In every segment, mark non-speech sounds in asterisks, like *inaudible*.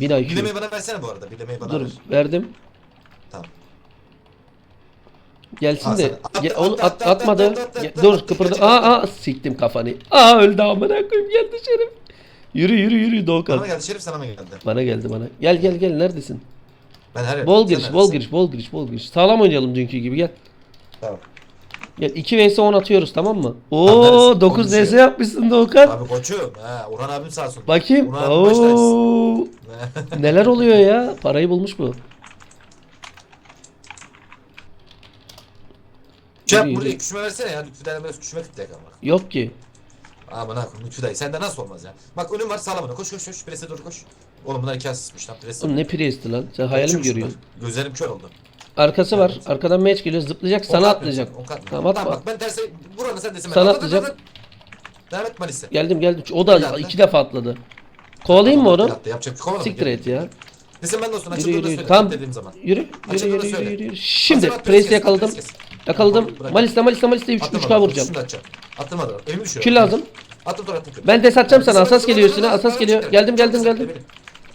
Bin IQ. Bilemeyi bana versene bu arada. Bilemeyi bana Dur ver. verdim. Tamam. Gelsin de. Ge- At, atmadı. at, at, at, Ge- Dur kıpırdı. Aa aa siktim kafanı. Aa öldü amına koyayım gel dışarı. Yürü yürü yürü Bana Doğukan. mı geldi Şerif sana mı geldi? Bana geldi bana. Gel gel gel neredesin? Ben her Bol Sen giriş, bol neredesin? giriş, bol giriş, bol giriş. Sağlam oynayalım dünkü gibi gel. Tamam. Gel 2 vs 10 atıyoruz tamam mı? Oo 9 Konuşuyor. vs yapmışsın Doğukan. Abi koçum. Ha, Orhan abim sağ olsun. Bakayım. Baş. Oo. *laughs* Neler oluyor ya? Parayı bulmuş bu. Yap Yürü, buraya yürü. küçüme versene ya. Lütfü dayı biraz küçüme kitle ama. Yok ki. Aman ha Lütfü dayı. Sende nasıl olmaz ya? Bak önüm var sağlam ona. Koş koş koş. Prese doğru koş. Oğlum bunlar iki asistmiş lan. Prese. Oğlum ne priesti lan? Sen hayal mi Koçum görüyorsun? Gözlerim kör oldu. Arkası var. Arkadan match geliyor. Zıplayacak. Sana atlayacak. Tamam atma. Tamam bak ben terse buranı sen desin. Sana At, at, at, atlayacak. at. Devam et Malis'e. Geldim geldim. O da iki defa atladı. Kovalayayım mı onu? Siktir et ya. Desin ben de Açıldığında yürü. söyle. Tamam. Dediğim zaman. Yürü. Yürü Açıldığını yürü yürü yürü. yürü. Şimdi Priest'i yakaladım. Yakaladım. Bırak. Maliste Maliste Maliste 3 Attım 3K adamı, vuracağım. Adamı. Elimi düşüyor. Kür lazım. Attım dur attım. Ben des atacağım sana. Asas geliyor üstüne. Asas geliyor. Geldim geldim geldim.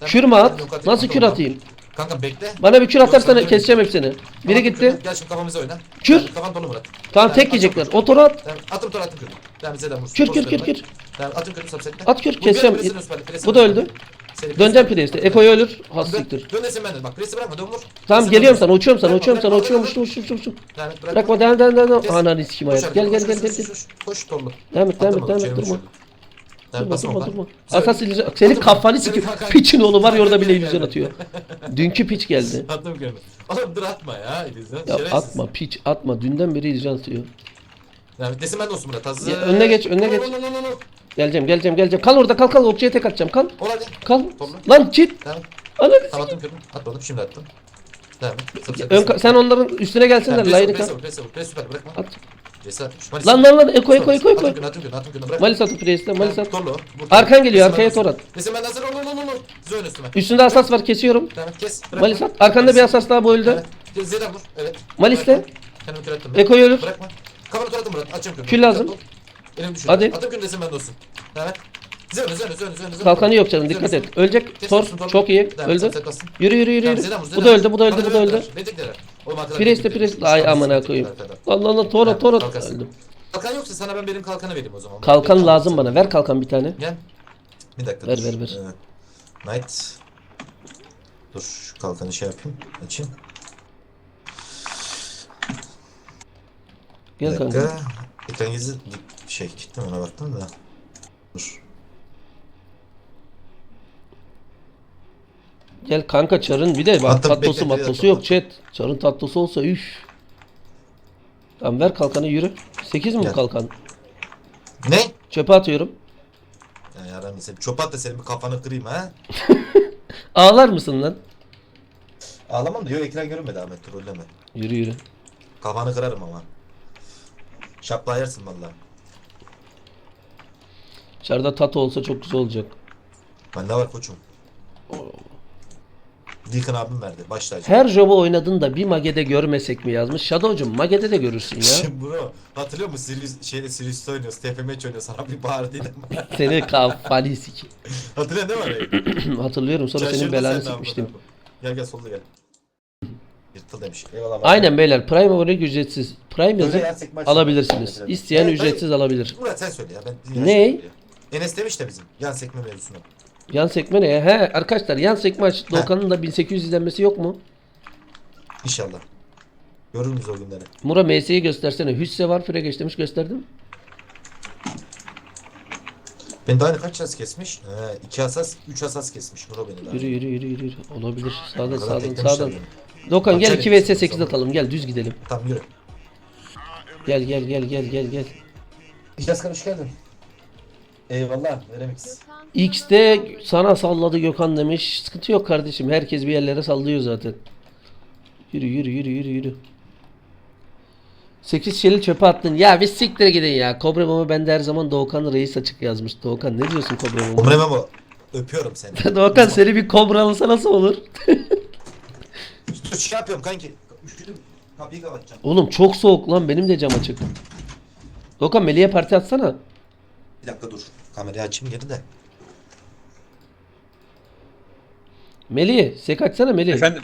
Kür mü at? Nasıl kür atayım? Kanka bekle. Bana bir kür atarsan sana keseceğim hepsini. Biri Tamam, gitti. Gel şimdi kafamıza oyna. Kür. Tamam, Kafan dolu Murat. Tamam tek yiyecekler. at, Otoru at. Tamam, Attım tor attım kür. Tamam Zeden vursun. Kür, kür, kür, kür. Tamam attım kürü subsetle. At kür, Bu keseceğim. üstüne, presini Bu da öldü. Seni Döneceğim presini Priest'e. Eko'yu ölür. Has Dön- siktir. Desin benden bak. Presi bırakma dön vur. Tamam Presi geliyorum bırakma. sana. Uçuyorum sana. Bırakma, Uçuyorum sana. bırakma, Uçuyorum. bırakma. Uçuyorum. Uçuyorum. Uçuyorum. Devam et, bırakma. Bırakma. Devam devam devam. Kes. Ananı sikim Koş hayat. Gel gel koş, gel koş, gel. koş, gel. koş, Koş torlu. Devam et devam et devam et. Durma. Devam, Durma basma durma illüzyon. Senin kafanı kakan- Piçin oğlu var ya orada bile illüzyon atıyor. Dünkü piç geldi. *laughs* Attım kürümü. Oğlum dur atma ya. İllüzyon. Ya Şerefsiz. atma piç atma. Dünden beri illüzyon atıyor. Yani desin ben de olsun Murat. Hazır. Ya, önüne geç, önüne geç. Geleceğim geleceğim geleceğim. Kal orada kal kal. Okçuya tek atacağım. Kal. Ol hadi. Kal. Torlu. Lan git. Tamam. Ananı Tamam attım kürümü. Atmadım şimdi attım. Devam et. Sırf Ön, ka- sen onların üstüne gelsinler. Tamam, pres vur, pres vur, pres süper bırakma. At. Malis Lan lan lan. Eko eko eko eko. Atım kürünü, atım kürünü bırak. Malis atıp Priest'e. Malis at. Torlu. Arkan geliyor, arkaya tor at. Desin ben hazır. Ol ol ol ol. Zön üstüme. Üstünde asas var kesiyorum. Tamam kes. bırakma. Malis at. Arkanda bir asas daha öldü. Evet. Zeden vur. Evet. Malis'le. Kendimi kür ben. Eko'yu ölür. Bırakma. Kafanı tur attım Murat. Açacağım kürünü. Kül lazım. Elim düşüyor. Hadi. Atım kürünü desin ben de olsun. Evet. Zön zön zön zön zön. Kalkanı yok canım dikkat et. Ölecek. Tor. Çok iyi. Devam, Öldü. Yürü yürü yürü. Bu da öldü. Bu da öldü. Bu da öldü. ver. Oğlum. Priest. Ay amına koyayım. arkadan. Lan lan lan Tor at Tor at. Kalkarsın. Öldüm. Kalkan yoksa sana ben benim kalkanı vereyim o zaman. Kalkan Benim lazım bana. Ver kalkan bir tane. Gel. Bir dakika Ver, dur. ver, ver. Ee, Knight. Dur şu kalkanı şey yapayım. Açayım. Gel bir kanka. dakika. Ekran gizli şey gittim ona baktım da. Dur. Gel kanka çarın bir de bak Attım, tatlısı bekle, matlısı attım, yok chat. Çarın tatlısı olsa üf. Tamam ver kalkanı yürü. 8 mi bu Gel. kalkan? Ne? Çöpe atıyorum. Ya yaran seni. Çöp at da senin bir kafanı kırayım ha. *laughs* Ağlar mısın lan? Ağlamam da yok ekran görünmedi Ahmet trolleme. Yürü yürü. Kafanı kırarım ama. Şapla yersin valla. Çarda tat olsa çok güzel olacak. Ben ne var koçum? Deacon abim verdi. Baş tacı. Her jobu oynadın da bir Mage'de görmesek mi yazmış. Shadow'cum Mage'de de görürsün ya. Şimdi *laughs* bro hatırlıyor musun? Sirius, şeyde Sirius'ta oynuyoruz. TFM oynuyor sana bir bağırdıydım. *laughs* Seni kafanı siki. *laughs* Hatırlıyor değil mi orayı? *clears throat* Hatırlıyorum sonra senin Şaşırdın belanı sen de sikmiştim. amına koyayım. Gel gel solda gel. Yırtıl demiş. Eyvallah. Aynen beyler Prime abonelik ücretsiz. Prime Öyle yazıp yersek maç alabilirsiniz. sonunda. İsteyen Evet, ücretsiz alabilir. Murat sen söyle ya. Ben Ne? Ne? Enes demiş de bizim. Yan sekme mevzusunu. Yan sekme ne ya? He arkadaşlar yan sekme aç. Doğukan'ın da 1800 izlenmesi yok mu? İnşallah. Görür müyüz o günleri? Mura MS'yi göstersene. Hüsse var fire geç demiş gösterdim. Ben daha kaç asas kesmiş? He, iki asas, üç asas kesmiş. Muro beni daha. Yürü yürü yürü yürü. Olabilir. Sağdan sağdan teklemişler sağdan. beni. Doğukan gel Bak, 2 çelik. vs 8 atalım. Gel düz gidelim. Tamam yürü. Gel gel gel gel gel gel. İhlas hoş geldin. Eyvallah. Veremix. X'te sana salladı Gökhan demiş. Sıkıntı yok kardeşim. Herkes bir yerlere sallıyor zaten. Yürü yürü yürü yürü yürü. 8 şeli çöpe attın. Ya bir siktir gidin ya. Kobra Mama bende her zaman Doğukan Reis açık yazmış. Doğukan ne diyorsun Kobra Mama? Umre Memo. Öpüyorum seni. *laughs* Doğukan seni bir kobra alsa nasıl olur? Dur şey yapıyorum kanki. Üşüdüm. Kapıyı kapatacağım. Oğlum çok soğuk lan benim de cam açık. Doğukan Melih'e parti atsana. Bir dakika dur. Kamerayı açayım geri de. Melih sek açsana Melih. Efendim.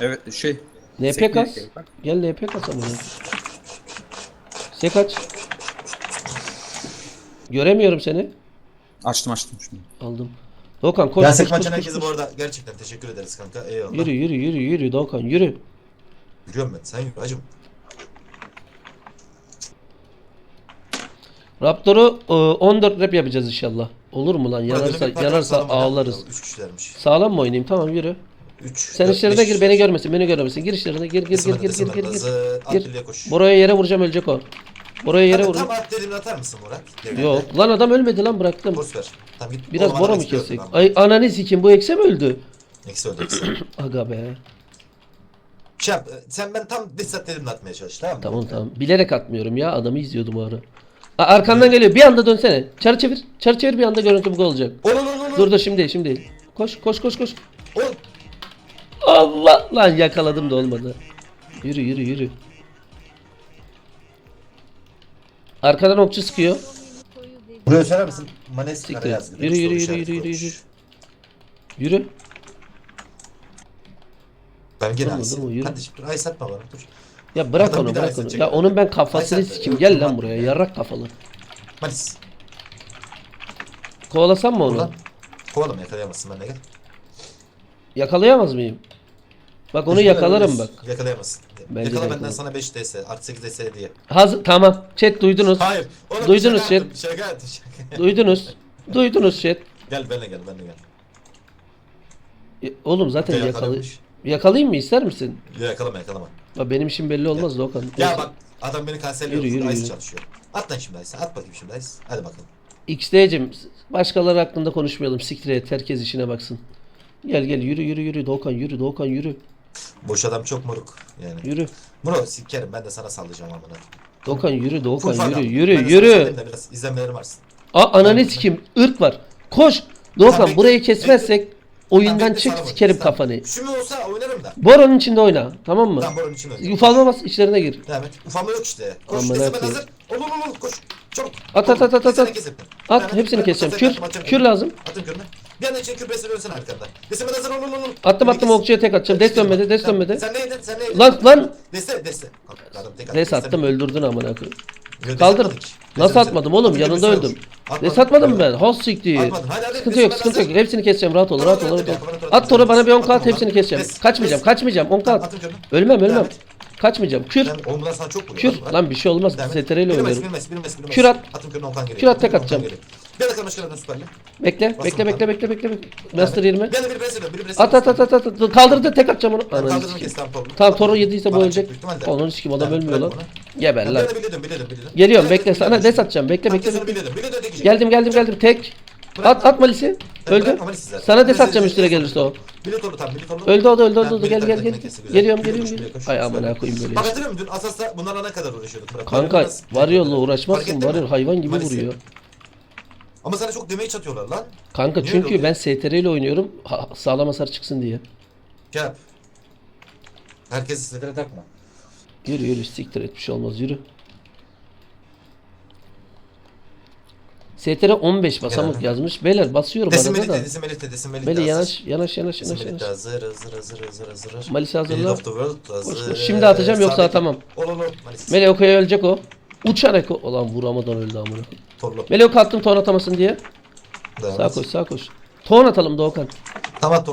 Evet şey. NP sekmeye kas. Gel NP kas amına. Sek aç. Göremiyorum seni. Açtım açtım şimdi. Aldım. Doğukan koş Ya koş Sek koş, maçın koş, herkese bu arada gerçekten teşekkür ederiz kanka. Eyvallah. Yürü yürü yürü yürü Doğukan yürü. Yürüyorum ben. Sen yürü hacım. Raptor'u e, 14 rep yapacağız inşallah. Olur mu lan? Yanarsa yanarsa ağlarız. 3 kişilermiş. Sağlam mı oynayayım? Tamam yürü. 3 Sen içlerine gir beni görmesin beni görmesin. Gir içlerine gir gir gir gir gir gir gir. Buraya yere vuracağım ölecek o. Buraya yere vuracağım. tam at dediğimde atar mısın? Devrede. Yok lan adam ölmedi lan bıraktım. Boş ver. Tamam git. Biraz bora mı lan. Ay ananı sikeyim bu ekse mi öldü? Eksi öldü eksi. *clears throat* Aga be. Yap, sen ben tam desat dedim atmaya çalış tamam mı? Tamam tamam. Bilerek atmıyorum ya. Adamı izliyordum o ara. Aa, arkandan geliyor. Bir anda dönsene. Çarı çevir. Çarı çevir bir anda görüntü bu olacak. Oğlum oğlum oğlum. Dur dur şimdi şimdi. Koş koş koş koş. Oğlum. Allah lan yakaladım da olmadı. Yürü yürü yürü. Arkadan okçu sıkıyor. Buraya söyler misin? Manes Siktir. kara yazdı. Yürü, yürü, yürü, yürü, koymuş. yürü. Yürü. Ben gene Durma, durma, yürü. Kardeşim dur dur. Ya bırak Adam onu bir daha bırak onu. Ya onun ben kafasını Ay sen-. Gel lan buraya. Yarrak kafalı. Manis. Kovalasam mı onu? Buradan. Yakalayamazsın ben de gel. Yakalayamaz mıyım? Bak onu yakalarım bak. Yakalayamazsın. Bence de Yakala benden yakalarım. sana 5 DS artı 8 DS diye. Hazır tamam. Chat duydunuz. Hayır. Oğlum Duydunuz şaka yaptım, Şaka yaptım, şaka. Duydunuz. Duydunuz chat. Gel benle gel benle gel. E, Oğlum zaten yakalı. yakalamış. Yakalayayım mı ister misin? Ya yakalama yakalama. Ya benim işim belli olmaz Doğukan. Ya bak adam beni kanserliyor. Yürü, yürü, Ice yürü. çalışıyor. At lan şimdi Ice. At bakayım şimdi Ice. Hadi bakalım. XD'cim başkaları hakkında konuşmayalım. Siktir et. Herkes işine baksın. Gel gel yürü yürü yürü Doğukan yürü Doğukan yürü. Boş adam çok moruk yani. Yürü. Muro sikerim ben de sana sallayacağım amına. Doğukan yürü Doğukan yürü yürü yürü. Biraz izlenmelerim artsın. Aa ananı sikim ırk var. Koş. Doğukan burayı kesmezsek oyundan çık sikerim kafanı. Şu mu olsa oynarım da. Boronun içinde oyna. Tamam mı? Tamam buranın içinde. Ufalma bas içlerine gir. Devam et. Ufalma yok işte. Koş desem ben hazır. Ol ol ol ol koş. Çabuk. At, at, at, at, at. At et. hepsini keseceğim. Kür. Kür lazım. Attım kürünü. Bir anda içine kür besini ölsene arkanda. Desem ben hazır ol ol ol. Attım attım okçuya tek atacağım. Des dönmedi des dönmedi. Sen neydin? Sen neydin? Lan lan. Tek attı. Des attım öldürdün amına koyayım. Kaldır. Nasıl atmadım oğlum? Yanında öldüm. Atmadım Atmadık. ben. Host siktir. Atmadın. Hadi, hadi. Sıkıntı yok ben sıkıntı yok. Hepsini keseceğim. Rahat ol rahat ol. rahat At toru bana bir 10 tamam, kat hepsini keseceğim. Kaçmayacağım kaçmayacağım 10 Tamam, kat. Ölmem ölmem. Kaçmayacağım. Kür. Ben ondan sana çok vuruyor. Kür. Lan bir şey olmaz. Devam et. STR ile Bilmez, oynuyorum. bilmez, bilmez, bilmez. Kür at. Kürünü. Kür at, tek atacağım. Bir dakika başkanım dön süperle. Bekle Basın bekle bekle tamam. bekle bekle bekle. Master 20. Ben de bir pres ediyorum. Bir pres At at at at at. Kaldırdı tek atacağım onu. Ananı sikeyim. sikeyim. Tamam Toru. Tamam Toru yediyse bu Bana ölecek. çık, büyük ihtimalle. Onun sikim adam Evet, ölmüyor lan. Geber lan. de biliyordum, biliyordum, biliyordum. Geliyorum bekle sana biliyordum. des atacağım. Bekle bekle bekle. biliyordum, biliyordum. Geldim geldim geldim tek. At at Malis'i. Ben Öldü. zaten. Sana des Siz- atacağım üstüne gelirse o. Bili Toru tam, bili Toru. Öldü o da öldü öldü öldü. bili Gel gel gel. Geliyorum geliyorum geliyorum. Ay amına koyayım böyle. Bak hatırlıyor musun? Dün Asas'ta bunlarla ne kadar uğraşıyorduk. Bırak, Kanka Biraz- var yolla Fark uğraşmazsın ettin var mi? ya hayvan gibi Maalesef. vuruyor. Ama sana çok damage atıyorlar lan. Kanka Niye çünkü ben STR ile oynuyorum. Ha, sağlam hasar çıksın diye. Yap. Herkes istediğine takma. Yürü yürü siktir et bir şey olmaz yürü. STR 15 basamak Genelde. yazmış. Beyler basıyorum arada da. Melih, desin Melih de, desin Melih de hazır. yanaş yanaş yanaş yanaş de yanaş. hazır, hazır, hazır, hazır, hazır. Malisi hazırla. Lead of the World Koş, hazır. Şimdi atacağım yoksa Sağdaki- atamam. Ol ol ol. Malis. Meli Oko'ya ölecek o. Uçan Eko. Ulan vuramadan öldü amına. Torlu. Meli Oko attım ton atamasın diye. Sağ koş sağ koş. Ton atalım Doğukan. Tam at